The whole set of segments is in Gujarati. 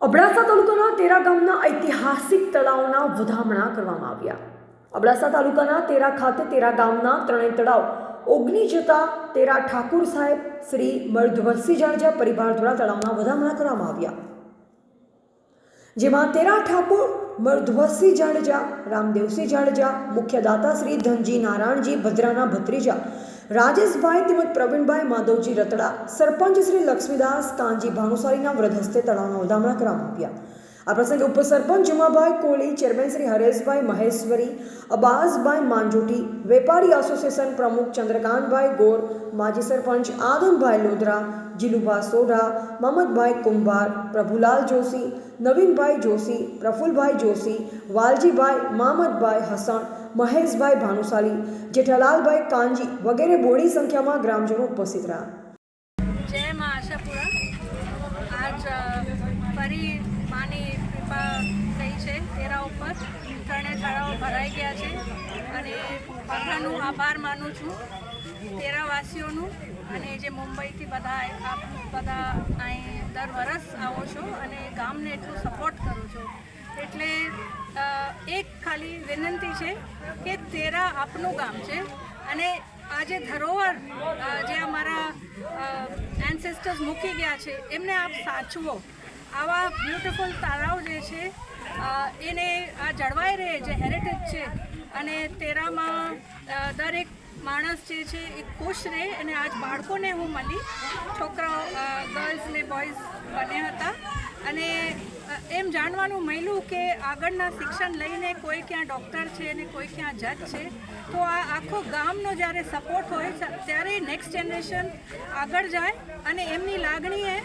અબડાસા તાલુકાના તેરા ગામના ઐતિહાસિક તળાવના વધામણા કરવામાં આવ્યા. અબડાસા તાલુકાના તેરા ખાતે તેરા ગામના ત્રણેય તળાવ ઓગની જતા તેરા ઠાકુર સાહેબ, શ્રી મર્ધવરસિંહ જાડેજા પરિવાર દ્વારા તળાવના વધામણા કરવામાં આવ્યા. જેમાં તેરા ઠાકુર મર્ધવરસિંહ જાડેજા, રામદેવસિંહ જાડેજા મુખ્ય દાતા શ્રી ધનજી નારાયણજી, ભદ્રાના ભત્રીજા રાજેશભાઈ તેમજ પ્રવીણભાઈ માધવજી રતડા સરપંચ શ્રી લક્ષ્મીદાસ કાંજી ભાનુશાલીના વ્રત હસ્તે તળાવના વધામણા કરવામાં આવ્યા આ પ્રસંગે ઉપસરપંચ જુમાભાઈ કોહલી ચેરમેન શ્રી હરેશભાઈ મહેશ્વરી અબાઝભાઈ માંજોટી વેપારી એસોસિએશન પ્રમુખ ચંદ્રકાંતભાઈ ગોર માજી સરપંચ આદમભાઈ લોધરા જીલુભા સોઢા મહમદભાઈ કુંભાર પ્રભુલાલ જોશી નવીનભાઈ જોશી પ્રફુલભાઈ જોશી વાલજીભાઈ મામદભાઈ હસણ મહેશભાઈ ભાનુશાલી જેઠાલાલભાઈ કાંજી વગેરે બોડી સંખ્યામાં ગ્રામજનો ઉપસ્થિત રહ્યા. જય આશાપુરા. આજ ફરી માની કૃપા થઈ છે તેરા ઉપર. ત્રણે તળાવો ભરાઈ ગયા છે અને બધાનું આભાર માનું છું તેરાવાસીઓનું. અને જે મુંબઈથી બધા આપ બધા અહીં દર વરસ આવો છો અને ગામને એટલું સપોર્ટ કરો છો. એટલે એક ખાલી વિનંતી છે કે તેરા આપનું ગામ છે. અને આ જે ધરોહર જે અમારા એન્સેસ્ટર્સ મૂકી ગયા છે, એમને આપ સાચવો. આવા બ્યુટિફુલ તારાઓ જે છે એને આ જળવાઈ રહે, જે હેરિટેજ છે, અને તેરામાં દરેક માણસ જે છે એ ખુશ રહે. અને આજ બાળકોને હું મળી. છોકરાઓ ગર્લ્સ ને બોયઝ બન્યા હતા. અને એમ જાણવાનું મળ્યું કે આગળના શિક્ષણ લઈને કોઈ ક્યાં ડૉક્ટર છે ને કોઈ ક્યાં જજ છે, તો આ આખો ગામનો જ્યારે સપોર્ટ હોય ત્યારે નેક્સ્ટ જનરેશન આગળ જાય અને એમની લાગણી એ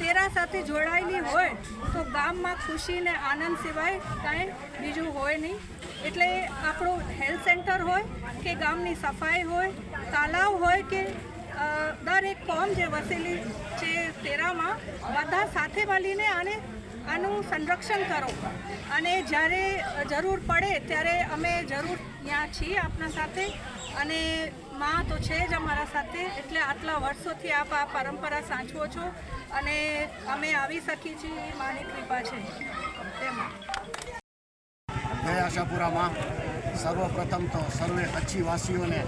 તેરા સાથે જોડાયેલી હોય, તો ગામમાં ખુશી ને આનંદ સિવાય કાંઈ બીજું હોય નહીં. એટલે આપણું હેલ્થ સેન્ટર હોય કે ગામની સફાઈ હોય, તાલાવ હોય કે દરેક કોમ જે વસેલી છે તેરામાં, બધા સાથે મળીને આને આનું સંરક્ષણ કરો. અને જ્યારે જરૂર પડે ત્યારે અમે જરૂર ત્યાં છીએ આપના સાથે. અને માં તો છે જ અમારા સાથે, એટલે આટલા વર્ષોથી આપ આ પરંપરા સાચવો છો. અને અમે આવી શકીએ છીએ માની કૃપા છે. તેમાં આશાપુરામાં સર્વપ્રથમ તો સર્વે કચ્છીવાસીઓને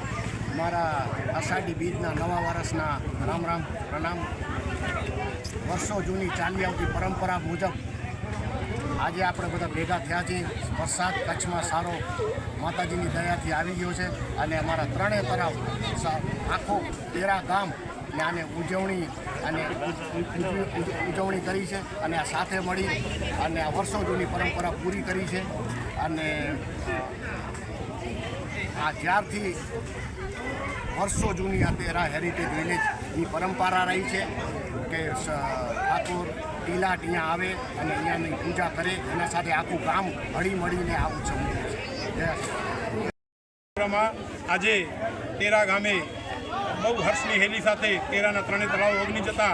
મારા અષાઢી બીજના નવા વર્ષના રામ રામ પ્રણામ. વર્ષો જૂની ચાલી આવતી પરંપરા મુજબ આજે આપણે બધા ભેગા થયા છીએ. વરસાદ કચ્છમાં સારો માતાજીની દયાથી આવી ગયો છે અને અમારા ત્રણેય તરફ આખો તેરા ગામ ને આને ઉજવણી અને ઉજ- ઉજ- ઉજ- ઉજવણી કરી છે અને આ સાથે મળી અને આ વર્ષો જૂની પરંપરા પૂરી કરી છે અને આ જ્યારથી વર્ષો જૂની આ તેરા હેરિટેજ વિલેજની પરંપરા રહી છે કે ઠાકોર ટીલા ત્યાં આવે અને અહીંયાની પૂજા કરે, એના સાથે આખું ગામ હળી મળીને આ ઉત્સવ છે આજે તેરા ગામે બહુ હર્ષની હેલી સાથે તેરાના ત્રણે તળાવ ઓગની જતા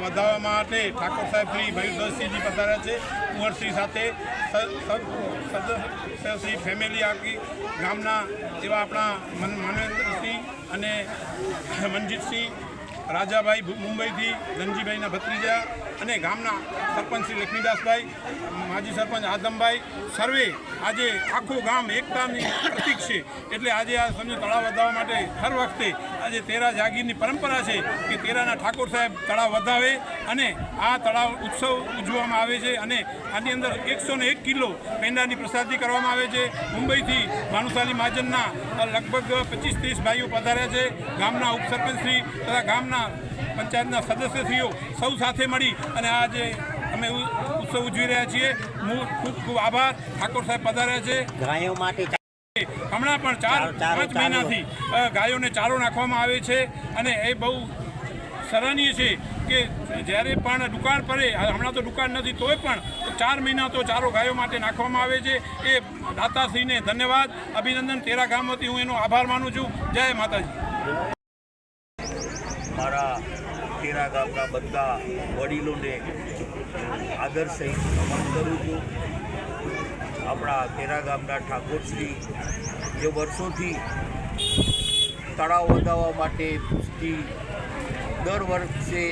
વધારવા માટે ઠાકોર સાહેબ શ્રી મયુરદસસિંહજી પધાર્યા છે. કુંવરશ્રી સાથે સ- સ- સદસ્ય શ્રી ફેમિલી આખી ગામના એવા આપણા મન માનવેન્દ્રસિંહ અને મનજીતસિંહ રાજાભાઈ મુંબઈથી ધનજીભાઈના ભત્રીજા અને ગામના સરપંચ શ્રી લક્ષ્મીદાસભાઈ, માજી સરપંચ આદમભાઈ, સર્વે આજે આખું ગામ એકતાની પ્રતિક છે. એટલે આજે આ સમજો તળાવ વધાવવા માટે હર વખતે આજે તેરા જાગીરની પરંપરા છે કે તેરાના ઠાકોર સાહેબ તળાવ વધાવે અને આ તળાવ ઉત્સવ ઉજવવામાં આવે છે અને આની અંદર એકસો ને એક કિલો પેંડાની પ્રસાદી કરવામાં આવે છે. મુંબઈથી ભાનુશાલી મહાજનના લગભગ પચીસ ત્રીસ ભાઈઓ પધાર્યા છે. ગામના ઉપસરપંચશ્રી તથા ગામના પંચાયતના સદસ્યશ્રીઓ સૌ સાથે મળી અને આજે અમે ઉ- ઉત્સવ ઉજવી રહ્યા છીએ. હું ખૂબ ખૂબ આભાર. ઠાકોર સાહેબ પધાર્યા છે. ગાયો માટે હમણાં પણ ચાર પાંચ મહિનાથી ગાયોને ચારો નાખવામાં આવે છે અને એ બહુ સરાહનીય છે કે જ્યારે પણ દુકાળ પડે હમણાં તો દુકાળ નથી તોય પણ ચાર મહિના તો ચારો ગાયો માટે નાખવામાં આવે છે. એ દાતાશ્રીને ધન્યવાદ. અભિનંદન તેરા ગામ વતી હું એનો આભાર માનું છું. જય માતાજી. મારા તેરા ગામના બધા વડીલોને આદર સહિત નમન કરું છું. આપણા તેરા ગામના ઠાકોરશ્રી જે વર્ષોથી તળાવ વધાવવા માટે થી દર વર્ષે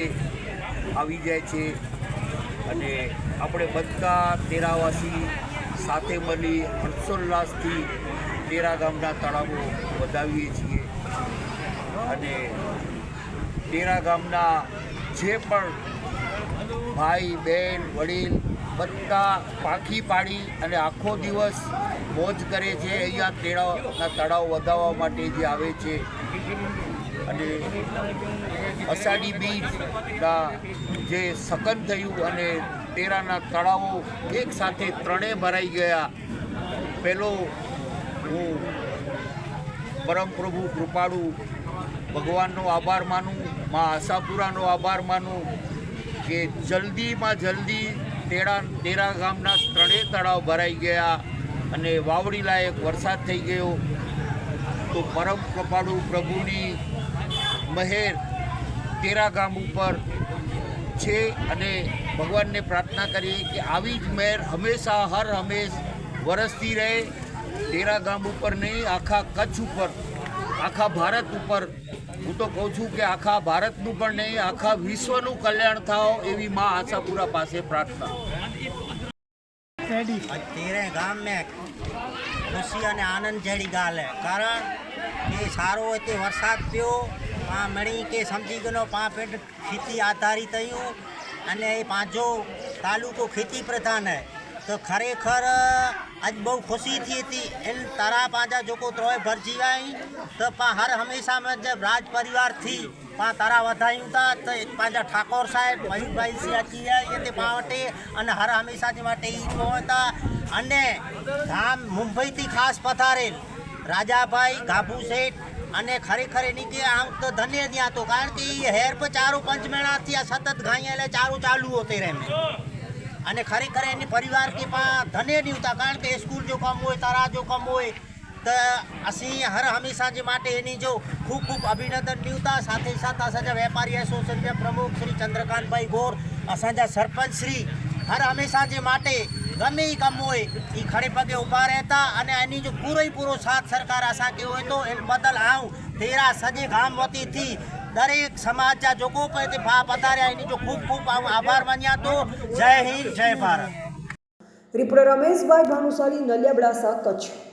આવી જાય છે અને આપણે બધા તેરાવાસી સાથે મળી હર્ષોલ્લાસથી તેરા ગામના તળાવો વધાવીએ છીએ. અને તેરા ગામના જે પણ ભાઈ બહેન વડીલ બધા પાંખી પાડી અને આખો દિવસ મોજ કરે છે અહીંયા તેરાના તળાવ વધાવવા માટે જે આવે છે. અને અષાઢી બીજના જે સકન થયું અને તેરાના તળાવો એક સાથે ત્રણેય ભરાઈ ગયા. પહેલો હું પરમ પ્રભુ કૃપાળુ ભગવાનનો આભાર માનું. મા આશાપુરાનો આભાર માનું કે જલ્દીમાં જલ્દી તેરા તેરા ગામના ત્રણેય તળાવ ભરાઈ ગયા અને વાવડી લાયક વરસાદ થઈ ગયો. તો પરમ કૃપાળુ પ્રભુની મહેર તેરા ગામ ઉપર છે અને ભગવાનને પ્રાર્થના કરીએ કે આવી જ મહેર હંમેશા, હર હંમેશ વરસતી રહે. તેરા ગામ ઉપર નહીં, આખા કચ્છ ઉપર, આખા ભારત ઉપર હું તો કહું છું કે આખા ભારતનું પણ નહીં આખા વિશ્વનું કલ્યાણ થાવ એવી મા આશાપુરા પાસે પ્રાર્થના. તેરે ગામ મેં ખુશી અને આનંદ જેડી ગાલ. હે કારણ કે સારો હોય તે વરસાદ થયો પા મળી કે સમજી ગયો પા પેટ ખેતી આધારિત થયું અને એ પાંચો તાલુકો ખેતી પ્રધાન હે. તો ખરેખર આજ બહુ ખુશી થી હતી. એન તારા પાંજા જોકો ત્રોય ભર જીવાય, તો પા હર હંમેશા મેં જબ રાજ પરિવારથી પા તારા વધાયું તા. તો પાંજા ઠાકોર સાહેબ, મયુરભાઈ સિયાજી તે પા વટે અને હર હંમેશાથી માટે એ હતા અને ધામ મુંબઈથી ખાસ પધારેલ રાજાભાઈ ગાભુ શેઠ અને ખરેખર એની કે આમ તો ધન્ય ત્યાં તો. કારણ કે એ હેર પર ચારું પંચમેળાથી આ સતત ઘાઈ એટલે ચારું ચાલુ હોતે રહે અને ખરેખર એની પરિવાર કે પણ ધન્ય નીવતા કારણ કે સ્કૂલ જો કમ હોય, તારા જો કમ હોય, તો અસી હર હંમેશા જે માટે એની જો ખૂબ ખૂબ અભિનંદન નીવતા સાથે સાથે અસાંજા વેપારી એસોસિએશનના પ્રમુખ શ્રી ચંદ્રકાંતભાઈ ગોર અસાંજા સરપંચ શ્રી, હર હંમેશા જે માટે ગમે એ કામ હોય એ ખડે પગે ઊભા રહેતા અને એની જો પૂરો પૂરો સાથ સરકાર આશા કે હોય તો એ બદલ આવું. તેરા સજે ગામ વતીથી દરેક સમાજ જોકો તે ભા પધાર્યા. એની જો ખૂબ ખૂબ આભાર માન્યા તો જય હિન્દ, જય ભારત. રિપોર્ટર રમેશભાઈ ભાનુશાલી નલિયાબડાસા કચ્છ.